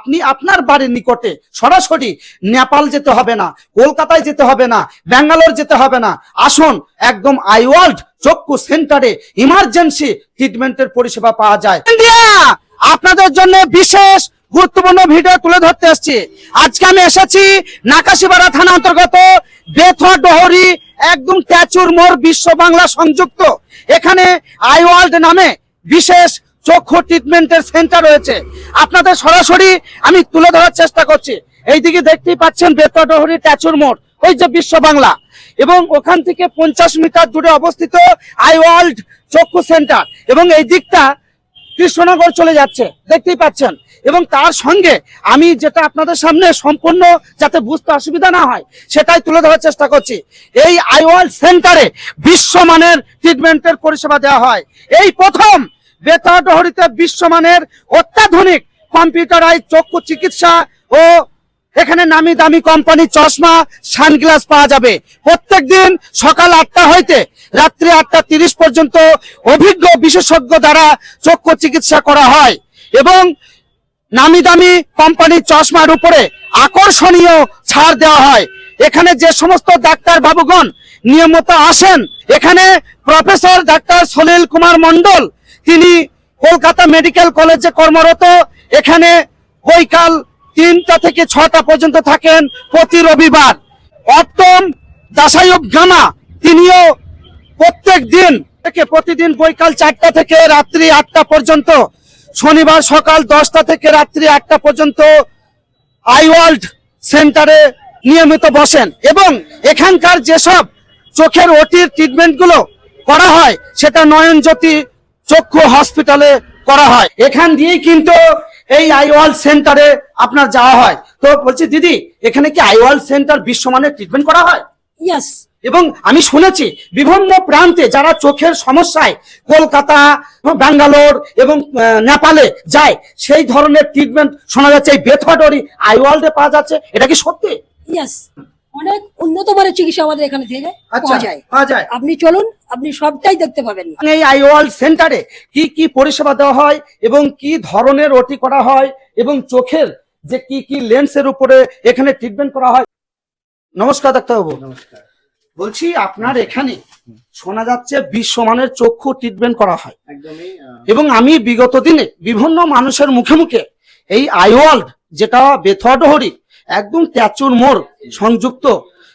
আপনি আপনার বাড়ির নিকটে সরাসরি নেপাল যেতে হবে না, কলকাতায় যেতে হবে না, ব্যাঙ্গালোর যেতে হবে না, আসুন একদম আই ওয়ার্ল্ড চক্ষু সেন্টারে ইমার্জেন্সি ট্রিটমেন্টের পরিষেবা পাওয়া যায়। ইন্ডিয়া! আপনাদের জন্য বিশেষ গুরুত্বপূর্ণ ভিডিও তুলে ধরতে এসেছি। আজকে আমি এসেছি নাকাশিপাড়া থানা অন্তর্গত বেথুয়া ডহরি, একদম ট্যাচুর মোড় বিশ্ব বাংলা সংযুক্ত। এখানে আই ওয়ার্ল্ড নামে বিশেষ চক্ষু ট্রিটমেন্টের সেন্টার রয়েছে। আপনাদের সরাসরি আমি তুলে ধরার চেষ্টা করছি। এইদিকে দেখতেই পাচ্ছেন বেথুয়া ডহরি ট্যাচুর মোড়, ওই যে বিশ্ব বাংলা। এবং ওখান থেকে পঞ্চাশ মিটার দূরে অবস্থিত আই ওয়ার্ল্ড চক্ষু সেন্টার এবং এই দিকটা কৃষ্ণনগর চলে যাচ্ছে, দেখতেই পাচ্ছেন। এবং তার সঙ্গে আমি যেটা আপনাদের সামনে সম্পূর্ণ যাতে বুঝতে অসুবিধা না হয়, সেটাই তুলে ধরার চেষ্টা করছি। এই আইওয়াল সেন্টারে বিশ্বমানের ট্রিটমেন্টের পরিষেবা দেওয়া হয়। এই প্রথম বেতাডহরিতে বিশ্বমানের অত্যাধুনিক কম্পিউটারাইজ চক্ষু চিকিৎসা ও এখানে নামি দামি কোম্পানি চশমা, সানগ্লাস পাওয়া যাবে। প্রত্যেক দিন সকাল আটটা হইতে রাত্রি আটটা তিরিশ পর্যন্ত অভিজ্ঞ বিশেষজ্ঞ দ্বারা চক্ষু চিকিৎসা করা হয় এবং নামি দামি কোম্পানির চশমার উপরে আকর্ষণীয় ছাড় দেওয়া হয়। এখানে যে সমস্ত ডাক্তার বাবুগণ নিয়মিত আসেন, এখানে প্রফেসর ডাক্তার সলিল কুমার মন্ডল তিনি কলকাতা মেডিকেল কলেজে কর্মরত। এখানে বৈকাল তিনটা থেকে ছটা পর্যন্ত থাকেন প্রতি রবিবার। অপ্তম দাসায়ব গামা, তিনিও প্রত্যেক দিন থেকে প্রতিদিন বৈকাল চারটা থেকে রাত্রি আটটা পর্যন্ত, শনিবার সকাল দশটা থেকে রাত্রি আটটা পর্যন্ত আই ওয়ার্ল্ড সেন্টারে নিয়মিত বসেন এবং এখানকার যেসব চোখের ওটির ট্রিটমেন্টগুলো করা হয়, সেটা নয়নজ্যোতি চক্ষু হসপিটালে করা হয়। এখান দিয়েই কিন্তু এই আই ওয়ার্ল্ড সেন্টারে আপনার যাওয়া হয়। তো বলছি দিদি এখানে কি আই ওয়ার্ল্ড সেন্টার বিশ্বমানের ট্রিটমেন্ট করা হয়? ইয়াস এবং আমি শুনেছি বিভিন্ন প্রান্তে যারা চোখের সমস্যায় কলকাতা ব্যাঙ্গালোর এবং নেপালে যায় সেই ধরনের ট্রিটমেন্ট শোনা যাচ্ছে। এই বেথডরি আই ওয়ার্ল্ডে পাওয়া যাচ্ছে। এটা কি সত্যি? ইয়াস অনেক উন্নত মানের চিকিৎসা আমাদের এখানে থেকে আচ্ছা পাওয়া যায়। পাওয়া যায়। আপনি চলুন আপনি সবটাই দেখতে পাবেন। এই আই ওয়ার্ল্ড সেন্টারে কি কি পরিষেবা দেওয়া হয় এবং কি ধরনের ওটি করা হয় এবং চোখের যে কি কি লেন্সের উপরে এখানে ট্রিটমেন্ট করা হয়? নমস্কার ডাক্তারবাবু। নমস্কার। বলছি আপনার এখানে শোনা যাচ্ছে বিশ্বমানের চক্ষু ট্রিটমেন্ট করা হয়। এবং আমি বিগত দিনে বিভিন্ন মানুষের মুখে মুখে এই আইওয়ার্ল্ড যেটা বেথডহরি একদম ট্যাচুর মোড় সংযুক্ত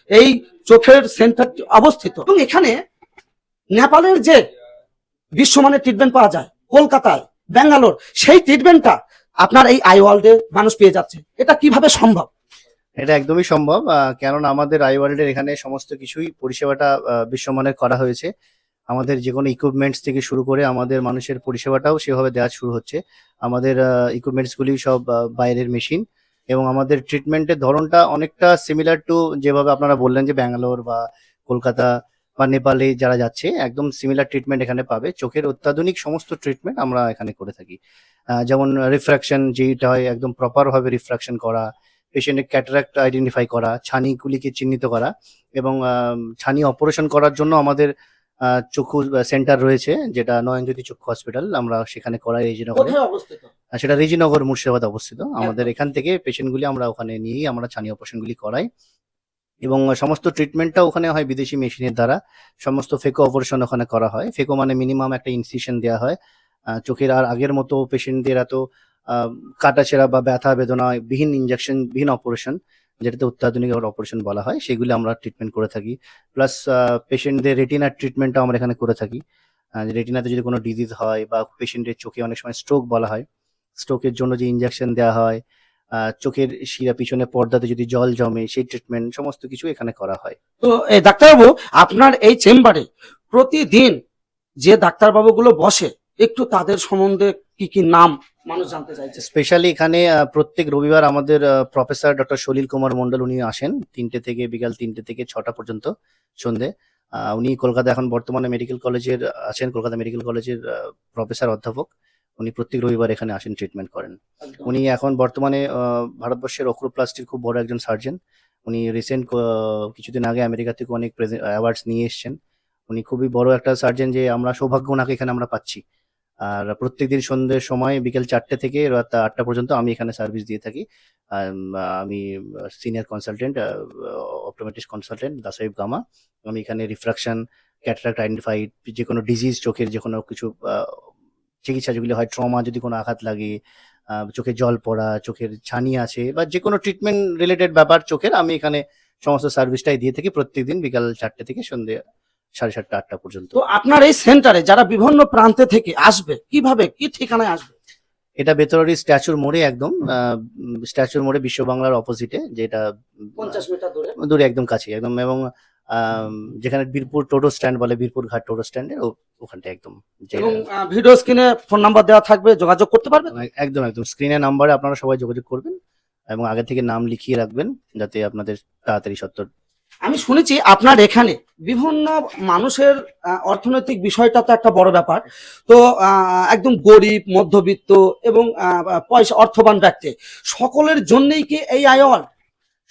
এই চোখের সেন্টার অবস্থিত। এবং এখানে নেপালের যে বিশ্বমানের ট্রিটমেন্ট পাওয়া যায়, কলকাতায়, ব্যাঙ্গালোর, সেই ট্রিটমেন্টটা আপনার এই আইওয়ার্ল্ডে মানুষ পেয়ে যাচ্ছে। এটা কীভাবে সম্ভব? এটা একদমই সম্ভব কেননা আমাদের আই ওয়ার্ল্ডের এখানে সমস্ত কিছুই পরিষেবাটা বিশ্বমানের করা হয়েছে। আমাদের যে কোনো ইকুইপমেন্টস থেকে শুরু করে আমাদের মানুষের পরিষেবাটাও সেভাবে দেওয়া শুরু হচ্ছে। আমাদের ইকুইপমেন্টস গুলি সব বাইরের মেশিন এবং আমাদের ট্রিটমেন্টের ধরনটা অনেকটা সিমিলার টু যেভাবে আপনারা বললেন যে ব্যাঙ্গালোর বা কলকাতা বা নেপালে যারা যাচ্ছে, একদম সিমিলার ট্রিটমেন্ট এখানে পাবে। চোখের অত্যাধুনিক সমস্ত ট্রিটমেন্ট আমরা এখানে করে থাকি। যেমন রিফ্রাকশন যেটা হয়, একদম প্রপার ভাবে রিফ্রাকশন করা পেশেন্টের ক্যাটারাক্ট আইডেন্টিফাই করা ছানিগুলিকে চিহ্নিত করা এবং ছানি অপারেশন করার জন্য আমাদের চক্ষু সেন্টার রয়েছে যেটা নয়নজ্যোতি চক্ষু হসপিটাল আমরা সেখানে করাই রেজিনগরে। সেটা রেজিনগর মুর্শিদাবাদ অবস্থিত। আমাদের এখান থেকে পেশেন্টগুলি আমরা ওখানে নিয়েই আমরা ছানি অপারেশনগুলি করাই। এবং সমস্ত ট্রিটমেন্টটা ওখানে হয় বিদেশি মেশিনের দ্বারা। সমস্ত ফেকো অপারেশন ওখানে করা হয়। ফেকো মানে মিনিমাম একটা ইনসিশন দেওয়া হয়। চোখের আর আগের মতো পেশেন্টদের এত কাটাছেঁড়া বা ব্যথা বেদনা বিহীন ইনজেকশন বিহীন অপারেশন যেটাতে অত্যাধুনিক অপারেশন বলা হয়, সেগুলি আমরা ট্রিটমেন্ট করে থাকি। প্লাস পেশেন্টদের রেটিনার ট্রিটমেন্টটাও আমরা এখানে করে থাকি। রেটিনাতে যদি কোনো ডিজিজ হয় বা পেশেন্টের চোখে অনেক সময় স্ট্রোক বলা হয় স্ট্রোকের জন্য যে ইঞ্জেকশন দেওয়া হয় চোখের শিরা পিছনে পর্দাতে যদি জল জমে, সেই ট্রিটমেন্ট সমস্ত কিছু এখানে করা হয়। তো ডাক্তারবাবু, আপনার এই চেম্বারে প্রতিদিন যে ডাক্তারবাবুগুলো বসে, একটু তাদের সম্বন্ধে কি কি নাম মানুষ জানতে চাইছে? স্পেশালি এখানে প্রত্যেক রবিবার আমাদের প্রফেসর ডক্টর সলিল কুমার মন্ডল উনি আসেন তিনটে থেকে বিকাল তিনটে থেকে ছটা পর্যন্ত সন্ধে। উনি কলকাতা এখন বর্তমানে মেডিকেল কলেজের আছেন কলকাতা মেডিকেল কলেজের প্রফেসর অধ্যাপক। উনি প্রত্যেক রবিবার এখানে আসেন ট্রিটমেন্ট করেন। উনি এখন বর্তমানে ভারতবর্ষের অক্রোপ্লাস্টির খুব বড় একজন সার্জন উনি রিসেন্ট কিছুদিন আগে আমেরিকা থেকে অনেক অ্যাওয়ার্ডস নিয়ে এসেছেন। উনি খুবই বড় একটা সার্জন যে আমরা সৌভাগ্য ওনাকে এখানে আমরা পাচ্ছি। আর প্রত্যেকদিন সন্ধ্যের সময় বিকেল চারটে থেকে রাত আটটা পর্যন্ত আমি এখানে সার্ভিস দিয়ে থাকি। আমি সিনিয়র কনসালটেন্ট অপটোমেট্রিস্ট কনসালটেন্ট দাসাইব গামা। আমি এখানে রিফ্রাকশন ক্যাটারাক্ট আইডেন্টিফাইড যে কোনো ডিজিজ চোখের যে কোনো কিছু চিকিৎসা যেগুলি হয় ট্রমা যদি কোনো আঘাত লাগে চোখে জল পড়া, চোখের ছানি আছে বা যে কোনো ট্রিটমেন্ট রিলেটেড ব্যাপার, চোখের আমি এখানে সমস্ত সার্ভিসটাই দিয়ে থাকি প্রত্যেকদিন বিকাল চারটে থেকে সন্ধ্যে সাড়ে সাতটা আটটা পর্যন্ত। তো আপনার এই সেন্টারে যারা বিভিন্ন প্রান্তে থেকে আসবে কীভাবে কি ঠিকানায় আসবে? এটা বেতরারি স্ট্যাচুর মোড়ে একদম স্ট্যাচুর মোড়ে বিশ্ব বাংলার অপোজিটে যেটা পঞ্চাশ মিটার দূরে। দূরে একদম কাছে একদম এবং যেখানে বীরপুর টোটো স্ট্যান্ড বলে বীরপুর ঘাট টোটো স্ট্যান্ডের ওখানটা একদম এবং ভিডিও স্ক্রিনে ফোন নাম্বার দেওয়া থাকবে যোগাযোগ করতে পারবেন? একদম একদম। স্ক্রিনের নাম্বারে আপনারা সবাই যোগাযোগ করবেন এবং আগে থেকে নাম লিখিয়ে রাখবেন যাতে আপনাদের তাড়াতাড়ি সত্তর আমি শুনেছি আপনার এখানে বিভিন্ন মানুষের অর্থনৈতিক বিষয়টা তো একটা বড় ব্যাপার। তো একদম গরিব, মধ্যবিত্ত এবং পয়সা, অর্থবান ব্যক্তি, সকলের জন্যই কি এই আয়ওয়াল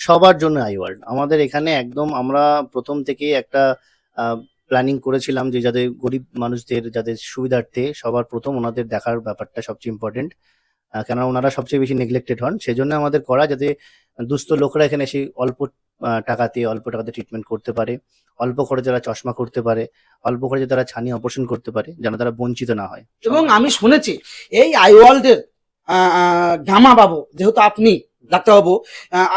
সবার জন্য আই ওয়ার্ল্ড আমাদের এখানে একদম আমরা প্রথম থেকেই একটা প্ল্যানিং করেছিলাম যে যাদের গরিব মানুষদের যাদের সুবিধার্থে সবার প্রথম ওনাদের দেখার ব্যাপারটা সবচেয়ে ইম্পর্টেন্ট কেননা ওনারা সবচেয়ে বেশি নেগলেক্টেড হন। সেজন্য আমাদের করা যাতে দুস্থ লোকরা এখানে এসে অল্প টাকাতে অল্প টাকাতে ট্রিটমেন্ট করতে পারে। অল্প খরচে তারা চশমা করতে পারে। অল্প খরচে তারা ছানি অপারেশন করতে পারে, যেন তারা বঞ্চিত না হয়। এবং আমি শুনেছি, এই আই আইওয়ার্ল্ডের গামা বাবু, যেহেতু আপনি ডাক্তারবাবু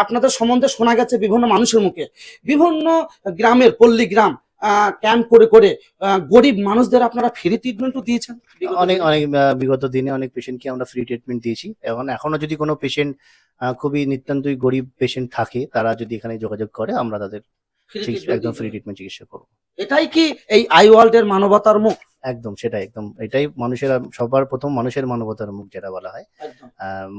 আপনাদের সম্বন্ধে শোনা গেছে বিভিন্ন মানুষের মুখে। বিভিন্ন গ্রামের পল্লী গ্রাম ক্যাম্প করে করে গরিব মানুষদের আপনারা ফ্রি ট্রিটমেন্টও দিয়েছেন? অনেক অনেক বিগত দিনে অনেক পেশেন্টকে আমরা ফ্রি ট্রিটমেন্ট দিয়েছি। এখন এখনও যদি কোনো পেশেন্ট খুবই নিতান্তই গরিব পেশেন্ট থাকে তারা যদি এখানে যোগাযোগ করে আমরা তাদের একদম ফ্রি ট্রিটমেন্ট চিকিৎসা করব। এটাই কি এই আই ওয়ার্ল্ড এর মানবতার মুখ? একদম সেটাই একদম। এটাই মানুষের সবার প্রথম মানুষের মানবতার মুখ যেটা বলা হয়।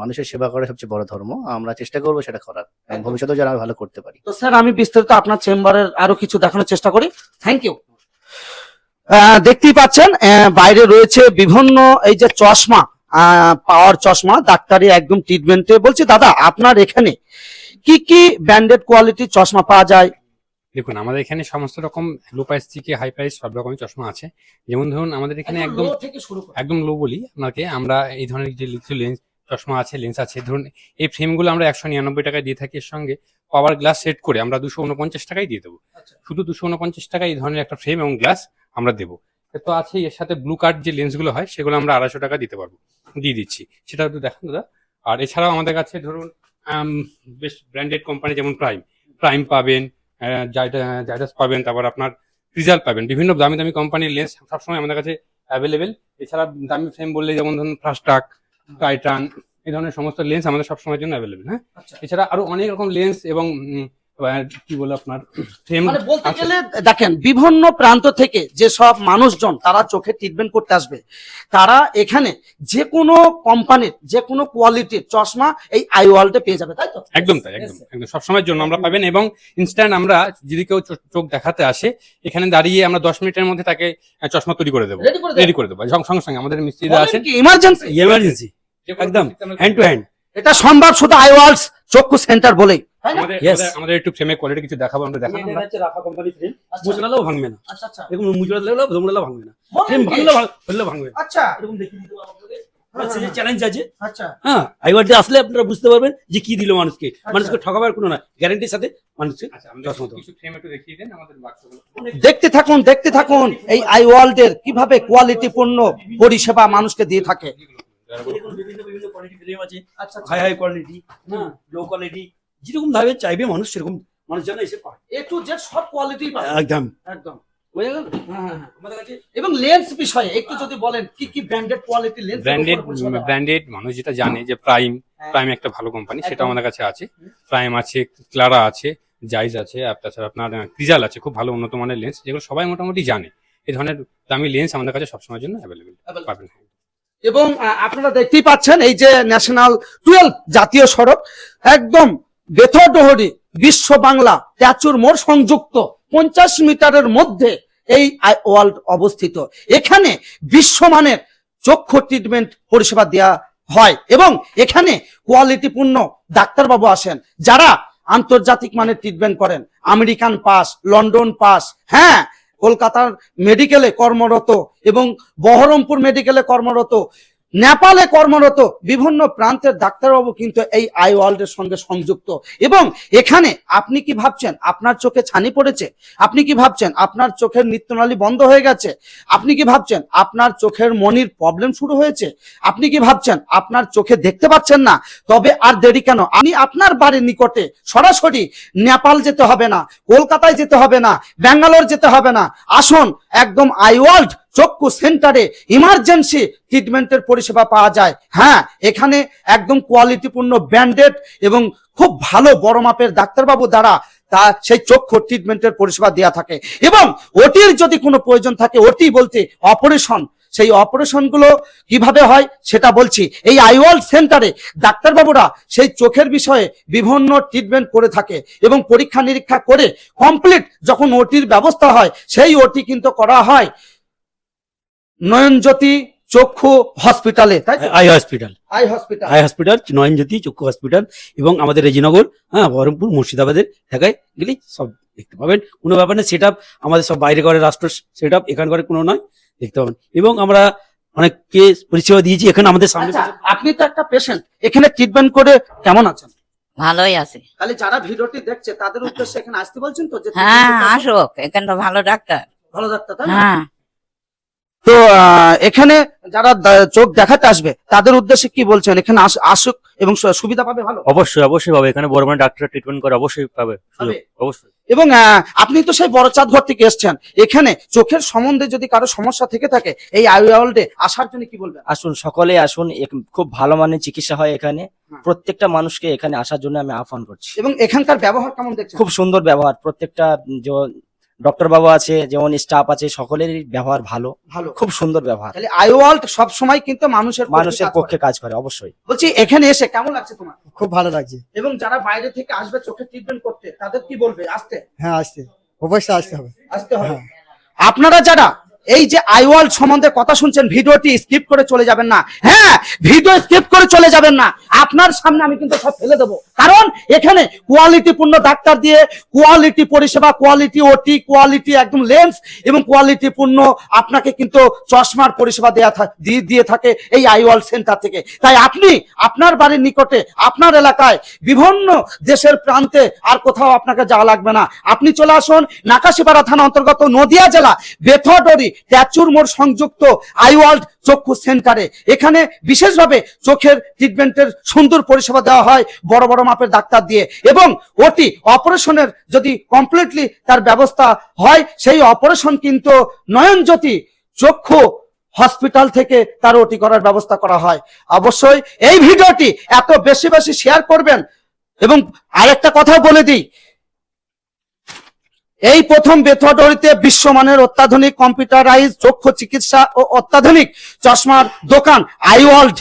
মানুষের সেবা করা সবচেয়ে বড় ধর্ম। আমরা চেষ্টা করব সেটা করার। এবং ভবিষ্যতেও যারা ভালো করতে পারি। তো স্যার আমি বিস্তারিত আপনার চেম্বারের আরও কিছু দেখানোর চেষ্টা করি। থ্যাংক ইউ দেখতেই পাচ্ছেন বাইরে রয়েছে বিভিন্ন এই যে চশমা পাওয়ার চশমা ডাক্তারি একদম ট্রিটমেন্টে বলছি দাদা আপনার এখানে কি কি ব্র্যান্ডেড কোয়ালিটির চশমা পাওয়া যায়? দেখুন আমাদের এখানে সমস্ত রকম লো প্রাইস থেকে হাই প্রাইস সব রকমের চশমা আছে। যেমন ধরুন আমাদের এখানে একদম থেকে শুরু একদম লো বলি আপনাকে আমরা এই ধরনের যে লেন্স চশমা আছে লেন্স আছে ধরুন এই ফ্রেমগুলো আমরা একশো নিরানব্বই টাকায় দিয়ে থাকি এর সঙ্গে পাওয়ার গ্লাস সেট করে আমরা দুশো উনপঞ্চাশ টাকায় দিয়ে দেবো। আচ্ছা। শুধু দুশো উনপঞ্চাশ টাকায় এই ধরনের একটা ফ্রেম এবং গ্লাস আমরা দেবো। তো আছে এর সাথে ব্লু কার্ড যে লেন্সগুলো হয় সেগুলো আমরা আড়াইশো টাকা দিতে পারব দিয়ে দিচ্ছি। সেটা একটু দেখান দাদা। আর এছাড়াও আমাদের কাছে ধরুন বেশ ব্র্যান্ডেড কোম্পানি যেমন প্রাইম প্রাইম পাবেন জাইডাস পাবেন তারপর আপনার রিজাল্ট পাবেন। বিভিন্ন দামি দামি কোম্পানির লেন্স সবসময় আমাদের কাছে অ্যাভেলেবেল এছাড়া দামি ফ্রেম বললে যেমন ধরুন ফাস্টাক টাইটান এই ধরনের সমস্ত লেন্স আমাদের সবসময়ের জন্য অ্যাভেলেবেল হ্যাঁ? আচ্ছা। এছাড়া আরও অনেক রকম লেন্স এবং কি বলে আপনার মানে বলতে গেলে দেখেন বিভিন্ন প্রান্ত থেকে যে সব মানুষজন তারা চোখে ট্রিটমেন্ট করতে আসবে তারা এখানে যে কোনো কোম্পানির যে কোনো কোয়ালিটির চশমা এই আই ওয়ার্ল্ডে পেয়ে যাবে তাই তো? একদম তাই একদম একদম। সবসময়ের জন্য আমরা পাবেন এবং ইনস্ট্যান্ট আমরা যদি কেউ চোখ দেখাতে আসে এখানে দাঁড়িয়ে আমরা দশ মিনিটের মধ্যে তাকে চশমা তৈরি করে দেবো। রেডি করে দেবো? সঙ্গে সঙ্গে আমাদের মিস্ত্রিরা আছেন। ইমার্জেন্সি এমার্জেন্সি একদম হ্যান্ড টু হ্যান্ড এটা সম্ভব শুধু আই ওয়ার্ল্ডস চক্ষু সেন্টার বলেই? আমাদের Yes. আমাদের- আমাদের একটু ফ্রেমের কোয়ালিটি কিছু দেখাবো আমরা দেখাবো। আমরা। রাফা কোম্পানি ফ্রেম আচ্ছা, মুচড়ালেও ভাঙবে না। আচ্ছা আচ্ছা। এরকম মুচড়া দিলেও ধমড়ালেও ভাঙবে না। ফ্রেম কি? ভাঙলেও ভাঙবে। আচ্ছা। এরকম দেখিয়ে দিতে পারব আপনাদের। চ্যালেঞ্জ আছে। আচ্ছা। হ্যাঁ আইওয়ার্ডে আসলে আপনারা বুঝতে পারবেন যে কি দিল মানুষকে। মানুষকে ঠকাবার কোনো না গ্যারান্টির সাথে মানুষকে আচ্ছা আমাদের চশমা দেবো। কিছু ফ্রেম একটু দেখিয়ে দেন আমাদের বাক্সগুলো দেখতে থাকুন দেখতে থাকুন। এই আই ওয়ার্ল্ডের কীভাবে কোয়ালিটিপূর্ণ পরিষেবা মানুষকে দিয়ে থাকে। বিভিন্ন বিভিন্ন কোয়ালিটি ফ্রেম আছে। আচ্ছা হাই হাই কোয়ালিটি হ্যাঁ লো কোয়ালিটি যেরকম ভাবে চাইবে মানুষ সেরকম মানুষ যেন এসে পায়। এ টু জেড সব কোয়ালিটি একদম। একদম। বোঝা গেল? হ্যাঁ, হ্যাঁ, হ্যাঁ। আমাদের কাছে এবং লেন্স বিষয়ে একটু যদি বলেন কি কি branded quality lens branded branded মানুষ যেটা জানে যে প্রাইম। প্রাইম একটা ভালো কোম্পানি সেটা আমাদের কাছে আছে। প্রাইম আছে ক্লারা আছে জাইজ আছে আর তাছাড়া আপনার ক্রিজাল আছে খুব ভালো উন্নত মানের লেন্স যেগুলো সবাই মোটামুটি জানে। এই ধরনের দামি লেন্স আমাদের কাছে সবসময়ের জন্য অ্যাভেলেবেল পাবেন এবং আপনারা দেখতেই পাচ্ছেন এই যে ন্যাশনাল টুয়েলভ জাতীয় সড়ক একদম বেথরডহরি, বিশ্ব বাংলা ট্যাচুর মোড় সংযুক্ত, পঞ্চাশ মিটারের মধ্যে এই ওয়ার্ল্ড অবস্থিত। এখানে বিশ্বমানের চক্ষু ট্রিটমেন্ট পরিষেবা দেওয়া হয় এবং এখানে কোয়ালিটিপূর্ণ ডাক্তারবাবু আসেন যারা আন্তর্জাতিক মানের ট্রিটমেন্ট করেন। আমেরিকান পাস, লন্ডন পাস হ্যাঁ কলকাতার মেডিকেলে কর্মরত এবং বহরমপুর মেডিকেলে কর্মরত নেপালে কর্মরত বিভিন্ন প্রান্তের ডাক্তারবাবু কিন্তু এই আই ওয়ার্ল্ডের সঙ্গে সংযুক্ত। এবং এখানে আপনি কি ভাবছেন? আপনার চোখে ছানি পড়েছে? আপনি কি ভাবছেন? আপনার চোখের নৃত্যনালী বন্ধ হয়ে গেছে? আপনি কি ভাবছেন? আপনার চোখের মনির প্রবলেম শুরু হয়েছে? আপনি কি ভাবছেন? আপনার চোখে দেখতে পাচ্ছেন না? তবে আর দেরি কেন? আমি আপনার বাড়ির নিকটে সরাসরি নেপাল যেতে হবে না, কলকাতায় যেতে হবে না, ব্যাঙ্গালোর যেতে হবে না। আসুন, একদম আই ওয়ার্ল্ড চক্ষু সেন্টারে ইমার্জেন্সি ট্রিটমেন্টের পরিষেবা পাওয়া যায়। হ্যাঁ এখানে একদম কোয়ালিটিপূর্ণ ব্যান্ডেড এবং খুব ভালো বড় মাপের ডাক্তারবাবু দ্বারা তা সেই চক্ষু ট্রিটমেন্টের পরিষেবা দেওয়া থাকে। এবং ওটির যদি কোনো প্রয়োজন থাকে, ওটি বলতে অপারেশন সেই অপারেশনগুলো কীভাবে হয় সেটা বলছি। এই আইওয়াল সেন্টারে ডাক্তারবাবুরা সেই চোখের বিষয়ে বিভিন্ন ট্রিটমেন্ট করে থাকে এবং পরীক্ষা নিরীক্ষা করে কমপ্লিট যখন ওটির ব্যবস্থা হয়, সেই ওটি কিন্তু করা হয়। নয়নজ্যোতি চক্ষু হসপিটালে তাই eye hospital eye hospital eye hospital Nayanjyoti Chakshu hospital এবং আমাদের রেজিনগর হ্যাঁ বহরমপুর মুর্শিদাবাদের ঢাকায় গেলেই সব দেখতে পাবেন। কোনো ব্যাপার না সেট আমাদের সব বাইরে করে রাষ্ট্র সেট আপ এখানকার কোনো নয় দেখতে পাবেন। এবং আমরা অনেককে পরিষেবা দিয়েছি এখানে আমাদের সামনে আচ্ছা আপনি তো একটা পেশেন্ট এখানে ট্রিটমেন্ট করে কেমন আছেন? ভালোই আছে। তাহলে যারা ভিডিওটি দেখছে তাদের উদ্দেশ্যে এখানে আসতে বলছেন তো হ্যাঁ আসুক এখানে তো ভালো ডাক্তার। ভালো ডাক্তার তাই না? হ্যাঁ। তো এখানে যারা চোখ দেখাতে আসবে তাদের উদ্দেশ্যে কি বলছেন? এখানে আস- আসুক এবং সুবিধা পাবে ভালো? অবশ্যই অবশ্যই পাবে। এখানে বড় মানে ডাক্তার ট্রিটমেন্ট করে অবশ্যই পাবে। অবশ্যই। এবং আপনি তো সেই বড় চাঁদ ঘর থেকে এসছেন। এখানে চোখের সম্বন্ধে যদি কারও সমস্যা থেকে থাকে এই আইওয়ার্ল্ডে আসার জন্য কি বলবেন? আসুন সকলে আসুন। খুব ভালো মানের চিকিৎসা হয় এখানে। হ্যাঁ। প্রত্যেকটা মানুষকে এখানে আসার জন্য আমি আহ্বান করছি। এবং এখানকার ব্যবহার কেমন দেখছেন? খুব সুন্দর ব্যবহার। প্রত্যেকটা যে ডক্টর বাবু আছে যেমন স্টাফ আছে সকলেরই ব্যবহার ভালো। ভালো। খুব সুন্দর ব্যবহার। তাহলে আইওয়ার্ল্ড সব সময় কিন্তু মানুষের মানুষের পক্ষে কাজ করে অবশ্যই। বলছি এখানে এসে কেমন লাগছে তোমার? খুব ভালো লাগছে। এবং যারা বাইরে থেকে আসবে চোখে ট্রিটমেন্ট করতে তাদের কি বলবে? আসতে? হ্যাঁ আসতে। অবশ্যই আসতে হবে। আসতে হবে। আপনারা যারা এই যে আইওয়ার্ল্ড সম্বন্ধে কথা শুনছেন ভিডিওটি স্কিপ করে চলে যাবেন না। হ্যাঁ ভিডিও স্কিপ করে চলে যাবেন না। আপনার সামনে আমি কিন্তু সব ফেলে দেবো। কারণ এখানে কোয়ালিটিপূর্ণ ডাক্তার দিয়ে কোয়ালিটি পরিষেবা কোয়ালিটি ওটি কোয়ালিটি একদম লেন্স এবং কোয়ালিটিপূর্ণ আপনাকে কিন্তু চশমার পরিষেবা দেয়া দিয়ে থাকে এই আইওয়ার্ল্ড সেন্টার থেকে। তাই আপনি আপনার বাড়ির নিকটে, আপনার এলাকায় বিভিন্ন দেশের প্রান্তে আর কোথাও আপনাকে যাওয়া লাগবে না। আপনি চলে আসুন নাকাশিপাড়া থানা অন্তর্গত নদিয়া জেলা বেথডরি ট্যাচুর মোড় সংযুক্ত আইওয়ার্ল্ড চক্ষু সেন্টারে। এখানে বিশেষভাবে চোখের ট্রিটমেন্টের সুন্দর পরিষেবা দেওয়া হয় বড় বড় মাপের ডাক্তার দিয়ে এবং ওটি অপারেশনের যদি কমপ্লিটলি তার ব্যবস্থা হয়, সেই অপারেশন কিন্তু নয়নজ্যোতি চক্ষু হসপিটাল থেকে তার ওটি করার ব্যবস্থা করা হয়। অবশ্যই এই ভিডিওটি এত বেশি বেশি শেয়ার করবেন এবং আরেকটা কথা বলে দিই এই প্রথম বেথডরিতে বিশ্বমানের অত্যাধুনিক কম্পিউটারাইজ চক্ষু চিকিৎসা ও অত্যাধুনিক চশমার দোকান আইওয়ার্ল্ড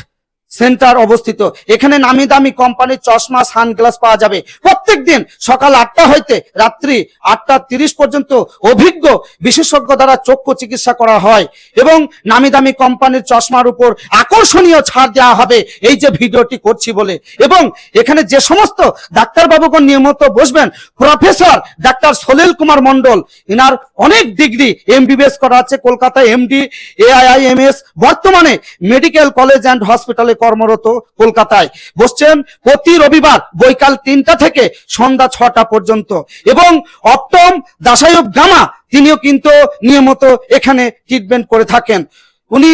সেন্টার অবস্থিত। এখানে নামি দামি কোম্পানির চশমা, সানগ্লাস পাওয়া যাবে। প্রত্যেক দিন সকাল আটটা হইতে রাত্রি আটটা তিরিশ পর্যন্ত অভিজ্ঞ বিশেষজ্ঞ দ্বারা চক্ষু চিকিৎসা করা হয় এবং নামি দামি কোম্পানির চশমার উপর আকর্ষণীয় ছাড় দেওয়া হবে। এই যে ভিডিওটি করছি বলে। এবং এখানে যে সমস্ত ডাক্তারবাবুগণ নিয়মিত বসবেন, প্রফেসর ডাক্তার সলিল কুমার মন্ডল ইনার অনেক ডিগ্রি এমবিবিএস করা আছে। কলকাতায় এমডি এআইআইএমএস বর্তমানে মেডিকেল কলেজ অ্যান্ড হসপিটালে কর্মরত কলকাতায়। বসছেন প্রতি রবিবার বৈকাল তিনটা থেকে সন্ধ্যা ছটা পর্যন্ত। এবং অপ্টম দাসায়ব গামা, তিনিও কিন্তু নিয়মিত এখানে ট্রিটমেন্ট করে থাকেন। উনি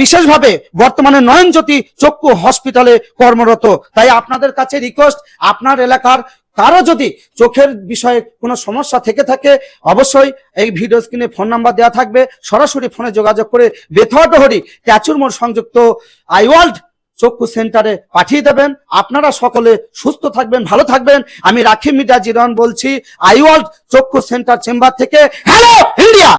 বিশেষভাবে বর্তমানে নয়নজ্যোতি চক্ষু হসপিটালে কর্মরত। তাই আপনাদের কাছে রিকোয়েস্ট আপনার এলাকার কারও যদি চোখের বিষয়ে কোনো সমস্যা থেকে থাকে, অবশ্যই এই ভিডিও স্ক্রিনে ফোন নাম্বার দেওয়া থাকবে। সরাসরি ফোনে যোগাযোগ করে বেথরডহরি ট্যাচুর মোড় সংযুক্ত আইওয়ার্ল্ড চক্ষু সেন্টারে পাঠিয়ে দেবেন। আপনারা সকলে সুস্থ থাকবেন, ভালো থাকবেন। আমি রাখি মিডিয়া জিরন বলছি আইওয়ার্ল্ড চক্ষু সেন্টার চেম্বার থেকে হ্যালো ইন্ডিয়া